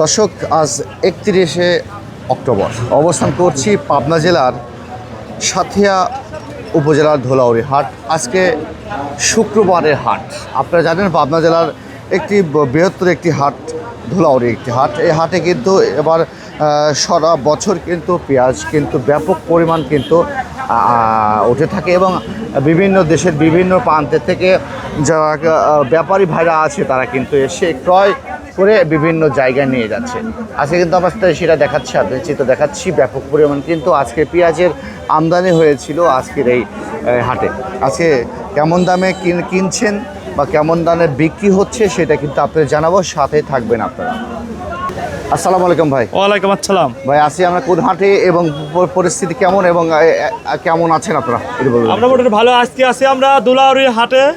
দর্শক, আজ একত্রিশে অক্টোবর। অবস্থান করছি পাবনা জেলার সাথিয়া উপজেলার ধোলাউড়ি হাট। আজকে শুক্রবারের হাট। আপনারা জানেন, পাবনা জেলার একটি বৃহত্তর একটি হাট, ধুলাউড়ি একটি হাট। এই হাটে কিন্তু এবার সারা বছর কিন্তু পেঁয়াজ কিন্তু ব্যাপক পরিমাণ কিন্তু উঠে থাকে এবং বিভিন্ন দেশের বিভিন্ন প্রান্তের থেকে যারা ব্যাপারী ভাইরা আছে, তারা কিন্তু এসে ক্রয় করে বিভিন্ন জায়গায় নিয়ে যাচ্ছে। আজকে কিন্তু আমার সাথে সেটা দেখাচ্ছে আপনি চিত্র দেখাচ্ছি ব্যাপক পরিমাণ কিন্তু আজকে পেঁয়াজের আমদানি হয়েছিল আজকের এই হাটে। আজকে কেমন দামে কিন- কিনছেন বা কেমন দামে বিক্রি হচ্ছে সেটা কিন্তু আপনাদের জানাব সাথে থাকবেন আপনারা। আসসালামু আলাইকুম ভাই। ওয়ালাইকুম আসসালাম। ভাই আসি আমরা কোন হাটে এবং পরিস্থিতি কেমন এবং কেমন আছেন আপনারা। আমরা মোটামুটি ভালো আজকে আছি আমরা দুলাউরি হাটে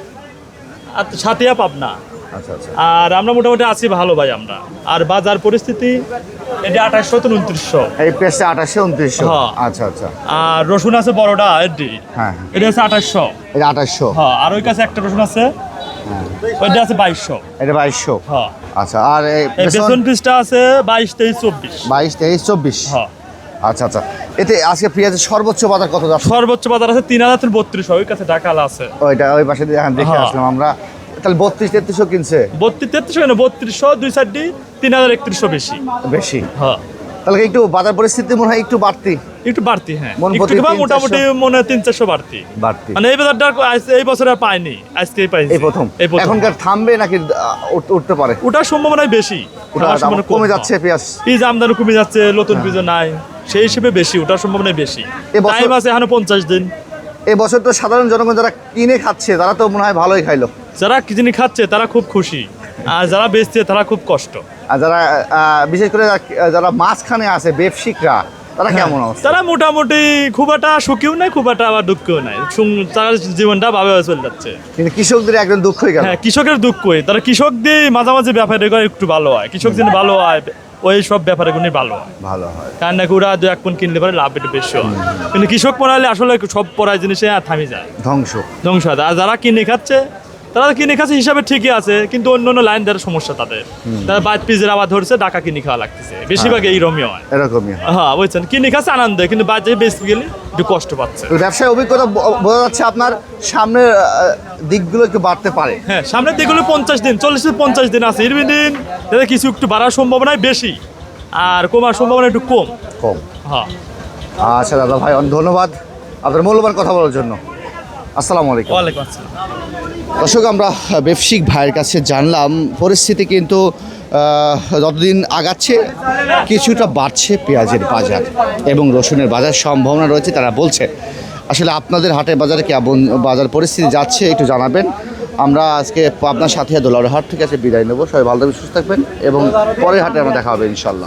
সাথিয়া পাবনা। আর আমরা মোটামুটি আছি ভালো ভাই আমরা। আর বাজার পরিস্থিতি এটা আঠাশশো তো উনত্রিশশো। এই পেঁয়াজটা আঠাশশো উনত্রিশশো? হ্যাঁ। আচ্ছা আচ্ছা। আর রসুন আছে বড়টা এডি। হ্যাঁ এটা আছে আঠাশশো। এটা আঠাশশো। হ্যাঁ আর ওই কাছে একটা রসুন আছে ওইটা আছে বাইশশো। এটা বাইশশো? হ্যাঁ। আচ্ছা আর এই বেসন? পিসটা আছে বাইশ তেইশ চব্বিশ। বাইশ তেইশ চব্বিশ? হ্যাঁ। আচ্ছা আচ্ছা। এতে আজকে পেঁয়াজের সর্বোচ্চ বাজার কত? যাচ্ছে সর্বোচ্চ বাজার আছে তিন হাজার থেকে বত্রিশশো ওই কাছে ডাকাল আছে। ওইটা ওই পাশে দেখে হ্যাঁ। আসলাম আমরা। তাহলে বত্রিশ তেত্রিশশো কিনছে? বত্রিশ তেত্রিশশো কেন? বত্রিশশো দুই চারটি তিন হাজার একত্রিশশো বেশি। বেশি? হ্যাঁ। তাহলে একটু বাজার পরিস্থিতি মনে হয় একটু বাড়তি? একটু বাড়তি হ্যাঁ। মোটামুটি মনে হয় তিন চারশো বাড়তি। বাড়তি। মানে এই বাজারটা এই বছরে আর পাইনি। আজকেই পাইছি। এই প্রথম? এই প্রথম। এখনকার থামবে নাকি উঠতে পারে? ওটার সম্ভাবনাই বেশি। ওটা আমার সম্ভাবনা কমে। যাচ্ছে পেঁয়াজ। বীজ আমদানি কমে যাচ্ছে নতুন বীজ নাই। সেই হিসেবে বেশি ওটার সম্ভাবনা বেশি। টাইম আছে এখানে পঞ্চাশ দিন। এবছর তো সাধারণ জনগণ যারা কিনে খাচ্ছে তারা তো মনে হয় ভালোই খাইলো। যারা জিনিস খাচ্ছে তারা খুব খুশি। আর যারা বেচছে তারা খুব কষ্ট। আর যারা বিশেষ করে যারা- মাঝখানে আছে ব্যবসায়িকরা তারা কেমন অবস্থা? তারা মোটামুটি খুব একটা সুখীও নাই খুব একটা আবার দুঃখও নাই। তার জীবনটা ভাবে চলে যাচ্ছে। কিন্তু কৃষকদের একদম দুঃখই গেল। হ্যাঁ কৃষকের দুঃখই তারা কৃষক দিয়ে মাঝামাঝি ব্যাপারে করে একটু ভালো হয়। কৃষক যিনি ভালো হয় ওই সব ব্যাপারে গুলি ভালো হয়। ভালো হয়। কারণ নাকি ওরা দু এক কোন কিনলে পারে লাভ একটু বেশি হয়। কিন্তু কৃষক পড়ালে আসলে সব পড়ায় জিনিসে আর থামি যায়। ধ্বংস। ধ্বংস আর যারা কিনে খাচ্ছে তারা কিনে খাচ্ছে হিসাবে ঠিকই আছে কিন্তু অন্য অন্য লাইন দেওয়ার সমস্যা তাদের। তারা বাইর পিজের আবার ধরছে ডাকা কিনে খাওয়া লাগতেছে। বেশিরভাগ এই রমিও হয়। এরকমই হ্যাঁ। বুঝছেন? কিনে খাচ্ছে আনন্দে কিন্তু বাজারে বেশি গেলে একটু কষ্ট পাচ্ছে। ব্যবসায় অভিজ্ঞতা বোঝা যাচ্ছে আপনার সামনের দিকগুলো একটু বাড়তে পারে। হ্যাঁ সামনের দিকগুলো পঞ্চাশ দিন চল্লিশ থেকে পঞ্চাশ দিন আছে। এর দিন তাদের কিছু একটু বাড়ার সম্ভাবনাই বেশি আর কমার সম্ভাবনা একটু কম। কম। হ্যাঁ। আচ্ছা দাদা ভাই অনেক ধন্যবাদ আপনার মূল্যবান কথা বলার জন্য। আসসালামু আলাইকুম। ওয়ালাইকুম আসসালাম। দর্শক আমরা ব্যবসায়িক ভাইয়ের কাছে জানলাম পরিস্থিতি কিন্তু যতদিন আগাচ্ছে কিছুটা বাড়ছে পেঁয়াজের বাজার এবং রসুনের বাজার সম্ভাবনা রয়েছে তারা বলছে। আসলে আপনাদের হাটের বাজারে কেমন বাজার পরিস্থিতি যাচ্ছে একটু জানাবেন। আমরা আজকে আপনার সাথে দোলার হাট থেকে আছে বিদায় নেব। সবাই ভালো থাকবেন সুস্থ থাকবেন এবং পরের হাটে আমরা দেখা হবে ইনশাল্লাহ।